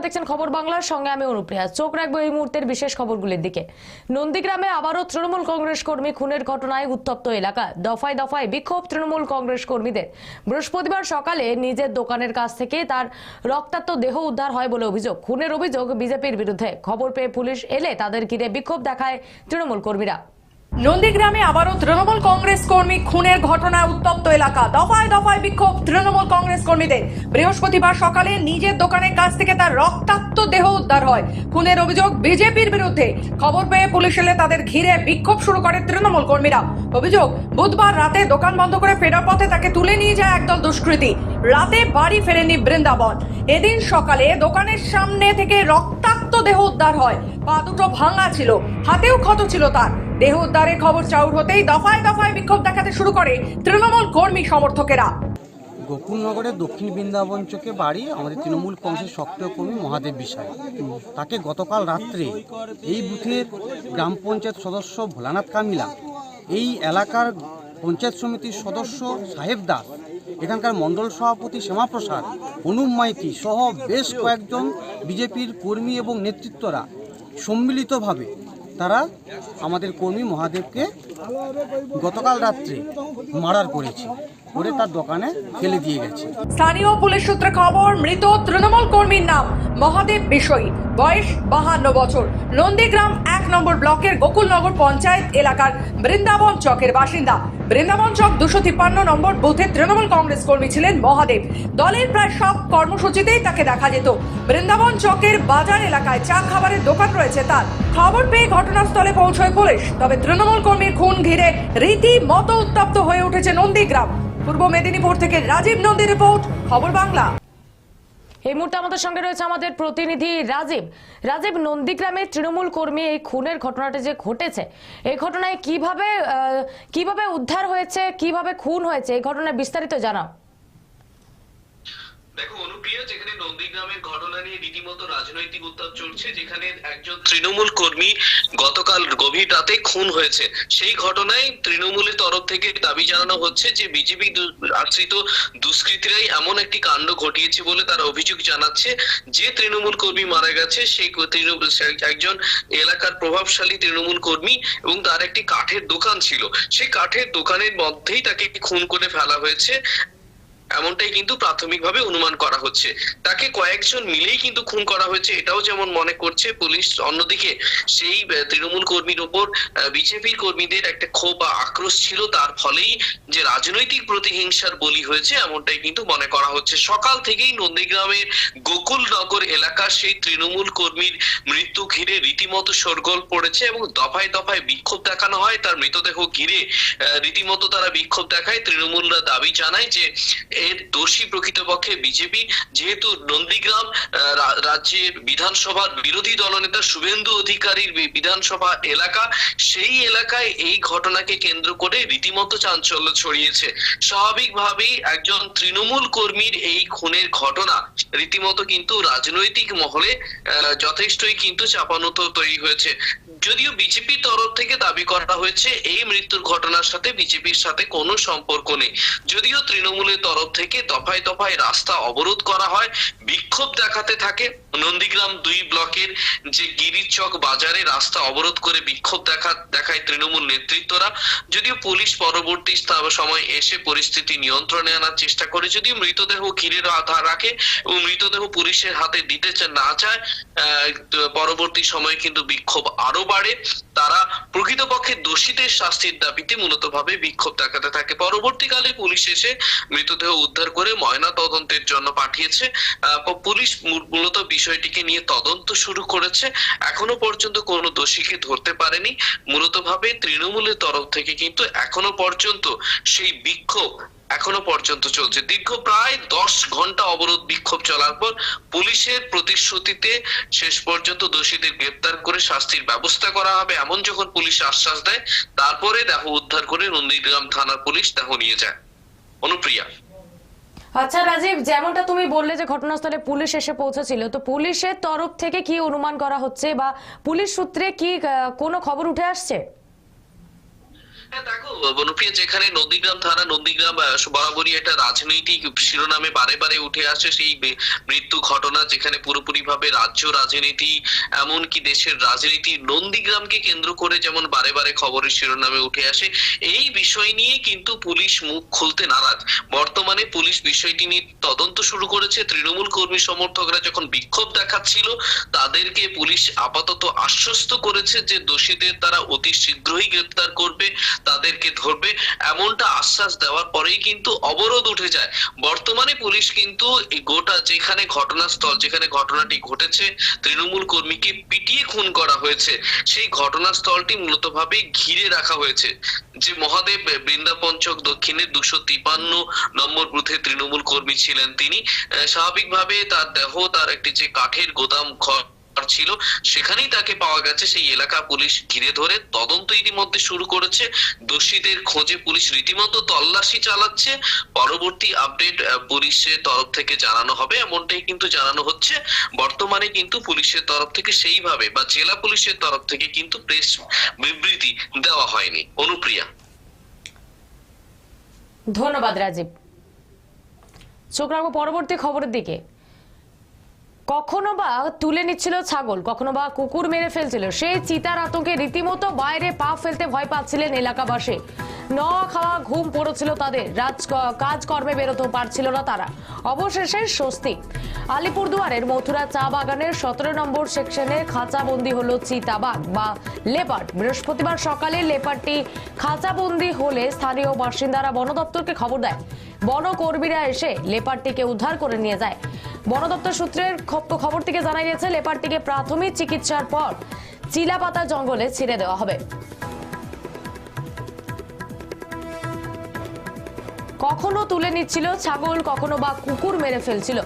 নমস্কার দেখছেন খবর বাংলার সঙ্গে আমি অনুপ্রিয়া। চোখ রাখব এই মুহূর্তের বিশেষ খবরগুলির দিকে। নন্দীগ্রামে আবারও তৃণমূল কংগ্রেস কর্মী খুনের ঘটনায় উত্তপ্ত এলাকা। দফায় দফায় বিক্ষোভ তৃণমূল কংগ্রেস কর্মীদের। বৃহস্পতিবার সকালে নিজের দোকানের কাছ থেকে তার রক্তাক্ত দেহ উদ্ধার হয় বলে অভিযোগ। খুনের অভিযোগ বিজেপির বিরুদ্ধে। খবর পেয়ে পুলিশ এলে তাদের ঘিরে বিক্ষোভ দেখায় তৃণমূল কর্মীরা। নন্দীগ্রামে আবারও তৃণমূল কংগ্রেস কর্মী খুনের ঘটনায় উত্তপ্ত এলাকা। দফায় দফায় বিক্ষোভ তৃণমূল কংগ্রেস কর্মীদের। বৃহস্পতিবার সকালে নিজের দোকানের কাছ থেকে তার রক্তাক্ত দেহ উদ্ধার হয়। খুনের অভিযোগ বিজেপির বিরুদ্ধে। খবর পেয়ে পুলিশ এলে তাদের ঘিরে বিক্ষোভ শুরু করে তৃণমূল কর্মীরা। অভিযোগ, বুধবার রাতে দোকান বন্ধ করে ফেরার পথে তাকে তুলে নিয়ে যায় একদল দুষ্কৃতী। রাতে বাড়ি ফেরেনি বৃন্দাবন। এদিন সকালে দোকানের সামনে থেকে রক্তাক্ত দেহ উদ্ধার হয়। পা দুটো ভাঙা ছিল। হাতেও ক্ষত ছিল তার। দেহ উদ্ধারের খবর চাউর হতেই দফায় দফায় বিক্ষোভ দেখাতে শুরু করে তৃণমূল কর্মী সমর্থকেরা। গোকুলনগরের দক্ষিণ বৃন্দাবন চোখে বাড়ি আমাদের তৃণমূল কংগ্রেসের সক্রিয় কর্মী মহাদেব বিশ্বাস। তাকে গতকাল রাত্রে এই বুথের গ্রাম পঞ্চায়েত সদস্য ভোলানাথ কামিলা, এই এলাকার পঞ্চায়েত সমিতির সদস্য সাহেব দাস, এখানকার মণ্ডল সভাপতি শ্যামাপ্রসাদ, অনুপ মাইতি সহ বেশ কয়েকজন বিজেপির কর্মী এবং নেতৃত্বরা সম্মিলিতভাবে তারা আমাদের কর্মী মহাদেবকে গতকাল রাত্রে মার্ডার করেছে। করে তার দোকানে ফেলে দিয়ে গেছে। স্থানীয় পুলিশ সূত্রে খবর, মৃত তৃণমূল কর্মীর নাম মহাদেব বিষয়ী বয়স বাহান্ন বছর। নন্দীগ্রাম এক নম্বর ব্লকের গোকুলনগর পঞ্চায়েত এলাকার বৃন্দাবন চকের বাসিন্দা। বৃন্দাবন চক দুশো তিপ্পান্ন নম্বর বুথে তৃণমূল কংগ্রেস কর্মী ছিলেন মহাদেব। দলের প্রায় সব কর্মসূচিতেই তাকে দেখা যেত। বৃন্দাবন চকের বাজার এলাকায় চা খাবারের দোকান রয়েছে তার। খবর পেয়ে ঘটনাস্থলে পৌঁছয় পুলিশ। তবে তৃণমূল কর্মীর খুন ঘিরে রীতিমতো উত্তপ্ত হয়ে উঠেছে নন্দীগ্রাম। পূর্ব মেদিনীপুর থেকে রাজীব নন্দী রিপোর্ট, খবর বাংলা। এই মুহূর্তে আমাদের সঙ্গে রয়েছে আমাদের প্রতিনিধি রাজীব। রাজীব নন্দীগ্রামের তৃণমূল কর্মী এই খুনের ঘটনাটা যে ঘটেছে, এই ঘটনায় কীভাবে কীভাবে উদ্ধার হয়েছে, কীভাবে খুন হয়েছে, এই ঘটনায় বিস্তারিত জানাও। দেখো, অনুপ্রিয়া, যেখানে নন্দীগ্রামের ঘটনা নিয়ে রীতিমতো রাজনৈতিক উত্তাপ চলছে যেখানে একজন তৃণমূল কর্মী গতকাল গভীর রাতে খুন হয়েছে। সেই ঘটনায় তৃণমূলের তরফ থেকে দাবি জানানো হচ্ছে যে, বিজেপি আশ্রিত দুষ্কৃতীরাই এমন একটি কাণ্ড ঘটিয়েছে বলে তারা অভিযোগ জানাচ্ছে। যে তৃণমূল কর্মী মারা গেছে, সেই তৃণমূল একজন এলাকার প্রভাবশালী তৃণমূল কর্মী এবং তার একটি কাঠের দোকান ছিল। সেই কাঠের দোকানের মধ্যেই তাকে খুন করে ফেলা হয়েছে। এমনটাই কিন্তু প্রাথমিকভাবে অনুমান করা হচ্ছে। তাকে কয়েকজন মিলেই কিন্তু খুন করা হয়েছে, এটাও যেমন মনে করছে পুলিশ, অন্যদিকে সেই তৃণমূল কর্মীর ওপর বিজেপির কর্মীদের একটা ক্ষোভ বা আক্রোশ ছিল, তার ফলেই যে রাজনৈতিক প্রতিহিংসার বলি হয়েছে, এমনটাই কিন্তু মনে করা হচ্ছে। সকাল থেকেই নন্দীগ্রামের গোকুলনগর এলাকার সেই তৃণমূল কর্মীর মৃত্যু ঘিরে রীতিমতো শোরগোল পড়েছে এবং দফায় দফায় বিক্ষোভ দেখানো হয়, তার মৃতদেহ ঘিরে রীতিমতো তারা বিক্ষোভ দেখায়। তৃণমূলরা দাবি জানায় যে এর দোষী প্রকৃতপক্ষে বিজেপি, যেহেতু নন্দীগ্রাম রাজ্যের বিধানসভার বিরোধী দলনেতা শুভেন্দু অধিকারীর বিধানসভা এলাকা, সেই এলাকায় এই ঘটনাকে কেন্দ্র করে রীতিমতো চাঞ্চল্য ছড়িয়েছে। স্বাভাবিকভাবেই একজন তৃণমূল কর্মীর এই খুনের ঘটনা রীতিমতো কিন্তু রাজনৈতিক মহলে যথেষ্টই কিন্তু চাপানত তৈরি হয়েছে। যদিও বিজেপির তরফ থেকে দাবি করা হয়েছে, এই মৃত্যুর ঘটনার সাথে বিজেপির সাথে কোনো সম্পর্ক নেই। যদিও তৃণমূলের তরফ থেকে দফায় দফায় রাস্তা অবরোধ করা হয়, বিক্ষোভ দেখাতে থাকে। নন্দীগ্রাম দুই ব্লকের যে গিরিচক বাজারে রাস্তা অবরোধ করে বিক্ষোভ দেখা, দেখায় তৃণমূল নেতৃত্বরা। যদিও পুলিশ পরবর্তী সময় এসে পরিস্থিতি নিয়ন্ত্রণে আনার চেষ্টা করে, যদিও মৃতদেহ ঘিরে রা- রাখে এবং মৃতদেহ পুলিশের হাতে দিতে না চায় পরবর্তী সময়ে কিন্তু বিক্ষোভ আরও বাড়ে তারা প্রকৃতপক্ষে দোষীদের শাস্তির দাবিতে মূলত ভাবে বিক্ষোভ দেখাতে থাকে। পরবর্তীকালে পুলিশ এসে মৃতদেহ উদ্ধার করে ময়না তদন্তের জন্য পাঠিয়েছে। পুলিশ মূলত বিষয়টিকে নিয়ে তদন্ত শুরু করেছে। এখনও পর্যন্ত কোনো দোষীকে ধরতে পারেনি। মূলত ভাবে তৃণমূলের তরফ থেকে কিন্তু এখনও পর্যন্ত সেই বিক্ষোভ এখনও পর্যন্ত চলছে। দীর্ঘ প্রায় দশ ঘণ্টা অবরোধ বিক্ষোভ চলার পর পুলিশের প্রতিশ্রুতিতে শেষ পর্যন্ত দোষীদের গ্রেপ্তার করে শাস্তির ব্যবস্থা করা হবে এমন যখন পুলিশ আশ্বাস দেয়, তারপরে দেহ উদ্ধার করে নন্দীগ্রাম থানার পুলিশ দেহ নিয়ে যায়। অনুপ্রিয়া। আচ্ছা রাজীব, যেমনটা তুমি বললে যে ঘটনাস্থলে পুলিশ এসে পৌঁছেছিল, তো পুলিশের তরফ থেকে কি অনুমান করা হচ্ছে বা পুলিশ সূত্রে কি কোনো খবর উঠে আসছে? যেখানে নন্দীগ্রাম থানা বরাবরই একটা রাজনৈতিক শিরোনামে বারে বারে উঠে আসে সেই মৃত্যু ঘটনা যেখানে পুরোপুরি ভাবে রাজ্য রাজনীতি, এমনকি দেশের রাজনীতি, নন্দীগ্রামকে কেন্দ্র করে যেমন বারে বারে খবরের শিরোনামে উঠে আসে, এই বিষয় নিয়ে কিন্তু পুলিশ মুখ খুলতে নারাজ। বর্তমানে পুলিশ বিষয়টি নিয়ে তদন্ত শুরু করেছে। তৃণমূল কর্মী সমর্থকরা যখন বিক্ষোভ দেখাচ্ছিল, তাদেরকে পুলিশ আপাতত আশ্বস্ত করেছে যে দোষীদের তারা অতি শীঘ্রই গ্রেপ্তার করবে, তাদেরকে ধরবে। এমনটা আশ্বাস দেওয়ার পরেই কিন্তু অবরোধ উঠে যায়। বর্তমানে পুলিশ কিন্তু গোটা যেখানে ঘটনাস্থল, যেখানে ঘটনাটি ঘটেছে, তৃণমূল কর্মীকে পিটিয়ে খুন করা হয়েছে। সেই ঘটনাস্থলটি মূলত ভাবে ঘিরে রাখা হয়েছে। যে মহাদেব বৃন্দাপঞ্চক দক্ষিণের দুশো তিপান্ন নম্বর বুথে তৃণমূল কর্মী ছিলেন তিনি। স্বাভাবিকভাবে তার দেহ, তার একটি যে কাঠের গোদাম ঘর ছিল, সেখানেই তাকে পাওয়া গেছে। সেই এলাকা পুলিশ ঘিরে ধরে তদন্ত ইতিমধ্যে শুরু করেছে। দোষীদের খোঁজে পুলিশ রীতিমতো তল্লাশি চালাচ্ছে। পরবর্তী আপডেট পুলিশের তরফ থেকে জানানো হবে। এমনটাই কিন্তু জানানো হচ্ছে। বর্তমানে কিন্তু পুলিশের তরফ থেকে সেইভাবে বা জেলা পুলিশের তরফ থেকে কিন্তু প্রেস বিবৃতি দেওয়া হয়নি। অনুপ্রিয়া। ধন্যবাদ রাজীব। চোখ রাখব পরবর্তী খবরের দিকে। কখনো বা তুলে নিচ্ছিল ছাগল, কখনো বা কুকুর মেরে ফেলছিল, সেই চিতার আতঙ্কে রীতিমতো বাইরে পা ফেলতে ভয় পাচ্ছিলেন এলাকাবাসী। ন খাওয়া ঘুম পড়েছিল তাদের। রাজ কাজকর্মে বেরোতেও পারছিল না তারা। অবশেষে স্বস্তি। আলিপুরদুয়ারের মথুরা চা বাগানের সতেরো নম্বর সেকশনে খাঁচাবন্দি হলো চিতাবাঘ বা লেপার্ড। বৃহস্পতিবার সকালে লেপার্ডটি খাঁচাবন্দি হলে স্থানীয় বাসিন্দারা বন দপ্তরকে খবর দেয়। বনকর্মীরা এসে লেপারটিকে উদ্ধার করে নিয়ে যায়। বন দপ্তর সূত্রের খবর থেকে জানা গেছে লেপারটিকে প্রাথমিক চিকিৎসার পর চিলাপাতা জঙ্গলে ছেড়ে দেওয়া হবে। কখনো তুলে নিচ্ছিল ছাগল, কখনো বা কুকুর মেরে ফেলছিল।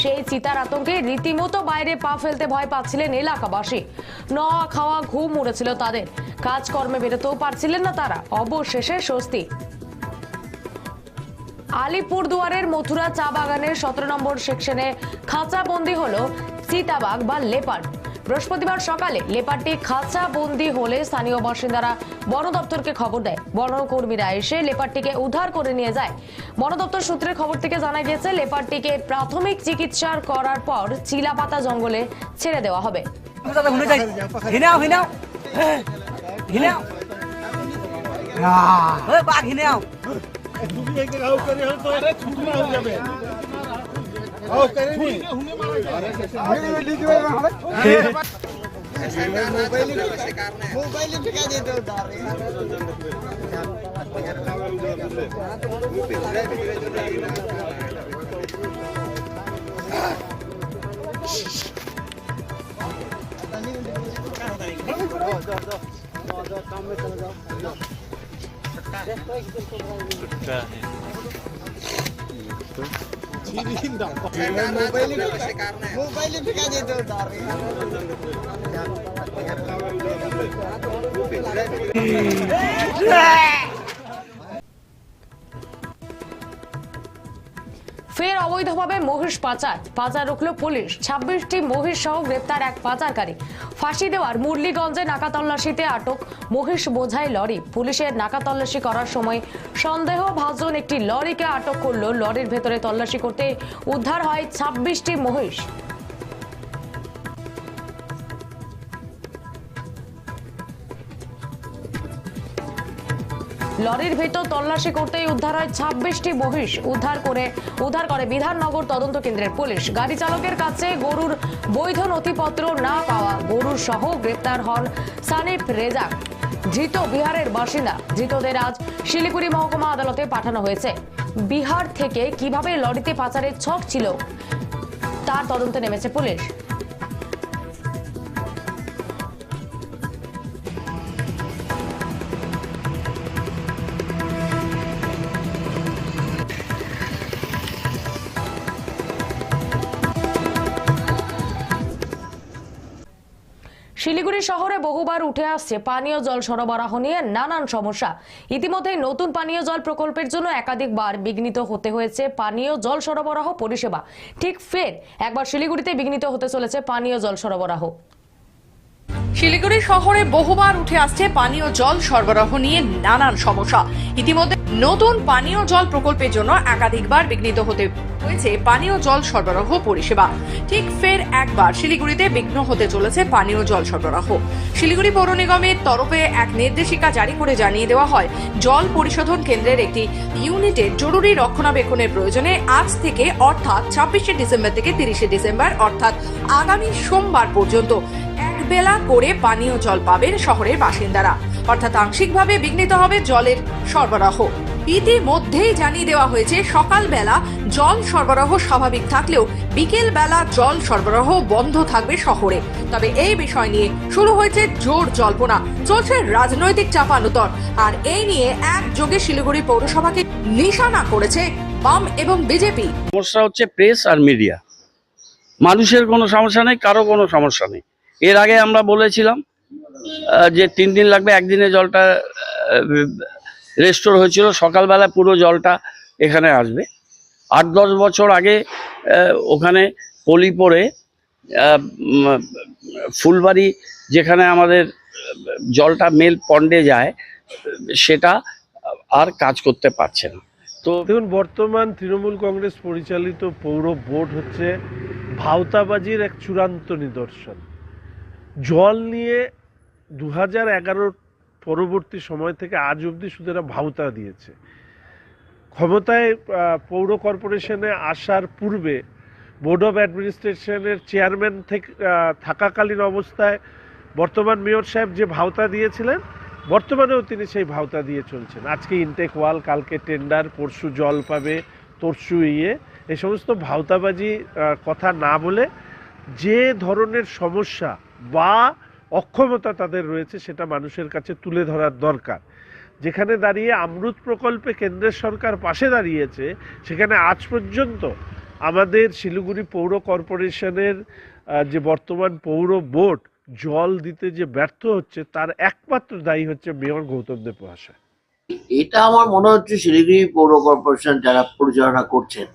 সেই চিতার আতঙ্কে রীতিমতো বাইরে পা ফেলতে ভয় পাচ্ছিলেন এলাকাবাসী। নওয়া খাওয়া ঘুম উড়েছিল তাদের। কাজকর্মে বেরোতেও পারছিলেন না তারা। অবশেষে স্বস্তি। আলিপুরদুয়ারের মথুরা চা বাগানের সতেরো নম্বর সেকশনে খাঁচা বন্দি হল চিতাবাঘ বা লেপার্ড। বৃহস্পতিবার সকালে লেপারটি খাঁচা বন্দি হলে স্থানীয় বাসিন্দারা বন দপ্তরকে খবর দেয়। বনকর্মীরা এসে লেপারটিকে উদ্ধার করে নিয়ে যায়। বন দপ্তর সূত্রের খবর থেকে জানা গেছে লেপারটিকে প্রাথমিক চিকিৎসার করার পর চিলাপাতা জঙ্গলে ছেড়ে দেওয়া হবে। বাঘ হিনাও। তুমি एक आओ करे हो तो अरे छुटना ফের অবৈধভাবে মহিষ পাচার। পাচার রুখল পুলিশ। ছাব্বিশটি মহিষ সহ গ্রেপ্তার এক পাচারকারী। ফাঁসি দেওয়ার মুরলিগঞ্জে নাকাতল্লাশিতে আটক মহিষ বোঝাই লরি। পুলিশের নাকাতল্লাশি করার সময় সন্দেহ, ভাজন একটি লরিকে আটক করল। লরির ভেতরে তল্লাশি করতে উদ্ধার হয় ছাব্বিশটি মহিষ। লরির ভেতর তল্লাশি করতেই উদ্ধার হয় ছাব্বিশটি মহিষ। উদ্ধার করে উদ্ধার করে বিধাননগর তদন্ত কেন্দ্রের পুলিশ। গাড়ি চালকের কাছে গরুর বৈধ নথিপত্র না পাওয়া গরুর সহ গ্রেপ্তার হন সানিফ রেজাক ধৃত বিহারের বাসিন্দা। ধৃতদের আজ শিলিগুড়ি মহকুমা আদালতে পাঠানো হয়েছে। বিহার থেকে কীভাবে লরিতে পাচারের ছক ছিল, তার তদন্তে নেমেছে পুলিশ। শিলিগুড়ি শহরে বহুবার উঠে আসছে পানীয় জল সরবরাহ নিয়ে নানান সমস্যা। ইতিমধ্যে নতুন পানীয় জল প্রকল্পের জন্য একাধিকবার বিঘ্নিত হতে হয়েছে পানীয় জল সরবরাহ পরিষেবা। ঠিক ফের একবার শিলিগুড়িতে বিঘ্নিত হতে চলেছে পানীয় জল সরবরাহ। শিলিগুড়ি শহরে বহুবার উঠে আসছে পানীয় জল সরবরাহ নিয়ে নানান সমস্যা। ইতিমধ্যে নতুন পানীয় জল প্রকল্পের জন্য একাধিকবার বিঘ্নিত হতে হয়েছে পানীয় জল সরবরাহ পরিষেবা। ঠিক ফের একবার শিলিগুড়িতে বিঘ্ন হতে চলেছে পানীয় জল সরবরাহ। শিলিগুড়ি পৌর নিগমের তরফে এক নির্দেশিকা জারি করে জানিয়ে দেওয়া হয়, জল পরিশোধন কেন্দ্রের একটি ইউনিটের জরুরি রক্ষণাবেক্ষণের প্রয়োজনে আজ থেকে অর্থাৎ ছাব্বিশে ডিসেম্বর থেকে তিরিশে ডিসেম্বর, অর্থাৎ আগামী সোমবার পর্যন্ত বেলা করে পানীয় জল পাবেন শহরের বাসিন্দারা। অর্থাৎ আংশিকভাবে বিঘ্নিত হবে জলের সরবরাহ। ইতিমধ্যেই জানিয়ে দেওয়া হয়েছে, সকালবেলা জল সরবরাহ স্বাভাবিক থাকলেও বিকেল বেলা জল সরবরাহ বন্ধ থাকবে শহরে। তবে এই বিষয় নিয়ে শুরু হয়েছে জোর জল্পনা। চলছে রাজনৈতিক চাপানুতর। আর এই নিয়ে একযোগে শিলিগুড়ি পৌরসভাকে নিশানা করেছে বাম এবং বিজেপি। সমস্যা হচ্ছে প্রেস আর মিডিয়া। মানুষের কোনো সমস্যা নেই, কারও কোনো সমস্যা নেই। এর আগে আমরা বলেছিলাম যে তিন দিন লাগবে, একদিনে জলটা রেস্টোর হয়েছিল। সকালবেলা পুরো জলটা এখানে আসবে। আট দশ বছর আগে ওখানে পলি পড়ে ফুলবাড়ি যেখানে আমাদের জলটা মেল পন্ডে যায়, সেটা আর কাজ করতে পারছে না। তো দেখুন, বর্তমান তৃণমূল কংগ্রেস পরিচালিত পৌর বোর্ড হচ্ছে ভাওতাবাজির এক চূড়ান্ত নিদর্শন। জল নিয়ে দু হাজার পরবর্তী সময় থেকে আজ অবধি শুধু এরা ভাওতা দিয়েছে। ক্ষমতায় পৌর কর্পোরেশনে আসার পূর্বে বোর্ড অফ অ্যাডমিনিস্ট্রেশনের চেয়ারম্যান থেকে থাকাকালীন অবস্থায় বর্তমান মেয়র সাহেব যে ভাওতা দিয়েছিলেন, বর্তমানেও তিনি সেই ভাওতা দিয়ে চলছেন। আজকে ইনটেক ওয়াল, কালকে টেন্ডার, পরশু জল পাবে, তরশু ইয়ে এই সমস্ত ভাওতাবাজি কথা না বলে যে ধরনের সমস্যা বা অক্ষমতা তাদের রয়েছে, সেটা মানুষের কাছে তুলে ধরার দরকার। যেখানে দাঁড়িয়ে আমরুত প্রকল্পে কেন্দ্রের সরকার পাশে দাঁড়িয়েছে, সেখানে আজ পর্যন্ত আমাদের শিলিগুড়ি পৌর কর্পোরেশনের যে বর্তমান পৌর বোর্ড, জল দিতে যে ব্যর্থ হচ্ছে, তার একমাত্র দায়ী হচ্ছে মেয়র গৌতম দেব মহাশয়। এটা আমার মনে হচ্ছে শিলিগুড়ি পৌর কর্পোরেশন যারা পরিচালনা করছেন,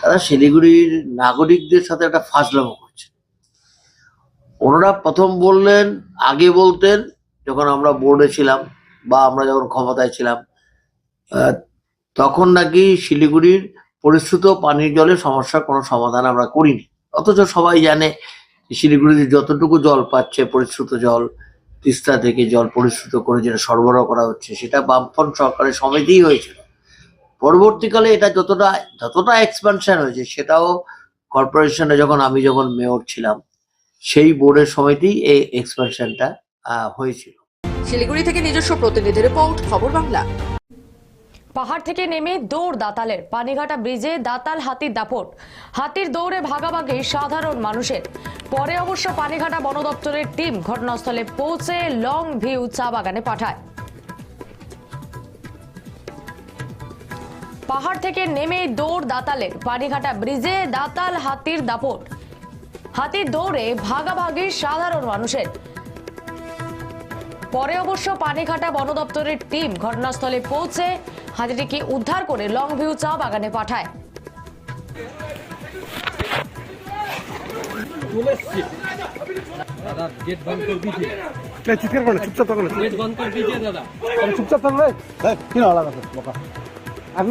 তারা শিলিগুড়ির নাগরিকদের সাথে একটা ফাজলামো ওনারা প্রথম বললেন, আগে বলতেন, যখন আমরা বোর্ডে ছিলাম বা আমরা যখন ক্ষমতায় ছিলাম তখন নাকি শিলিগুড়ির পরিশ্রুত পানীয় জলের সমস্যার কোনো সমাধান আমরা করিনি। অথচ সবাই জানে শিলিগুড়িতে যতটুকু জল পাচ্ছে, পরিশ্রুত জল, তিস্তা থেকে জল পরিশ্রুত করে যেটা সরবরাহ করা হচ্ছে, সেটা বামফ্রন্ট সরকারের সময়তেই হয়েছিল। পরবর্তীকালে এটা যতটা যতটা এক্সপানশন হয়েছে, সেটাও কর্পোরেশনে যখন আমি যখন মেয়র ছিলাম সেই বোর্ডের সময়তেই এই এক্সপানশনটা হয়েছিল। শিলিগুড়ি থেকে নিজস্ব প্রতিনিধি রিপোর্ট খবর বাংলা। পাহাড় থেকে নেমে দৌড় দাতালের পানিঘাটা ব্রিজে দাতাল হাতির দাপট। হাতির দৌড়ে ভাগাভাগি সাধারণ মানুষের। পরে অবশ্য পানিঘাটা বন দপ্তরের টিম ঘটনাস্থলে পৌঁছে লং ভিউ চা বাগানে পাঠায়। পাহাড় থেকে নেমে দৌড় দাতালের পানিঘাটা ব্রিজে দাতাল হাতির দাপট। হাতির দৌড়ে ভাগাভাগি সাধারণ মানুষের। পরে অবশ্য পানিঘাটা বন দপ্তরের টিম ঘটনাস্থলে পৌঁছে হাতিটিকে উদ্ধার করে লং ভিউ চা বাগানে পাঠায়। চিৎকার করে চুপচাপ থাকলে চুপচাপ আমি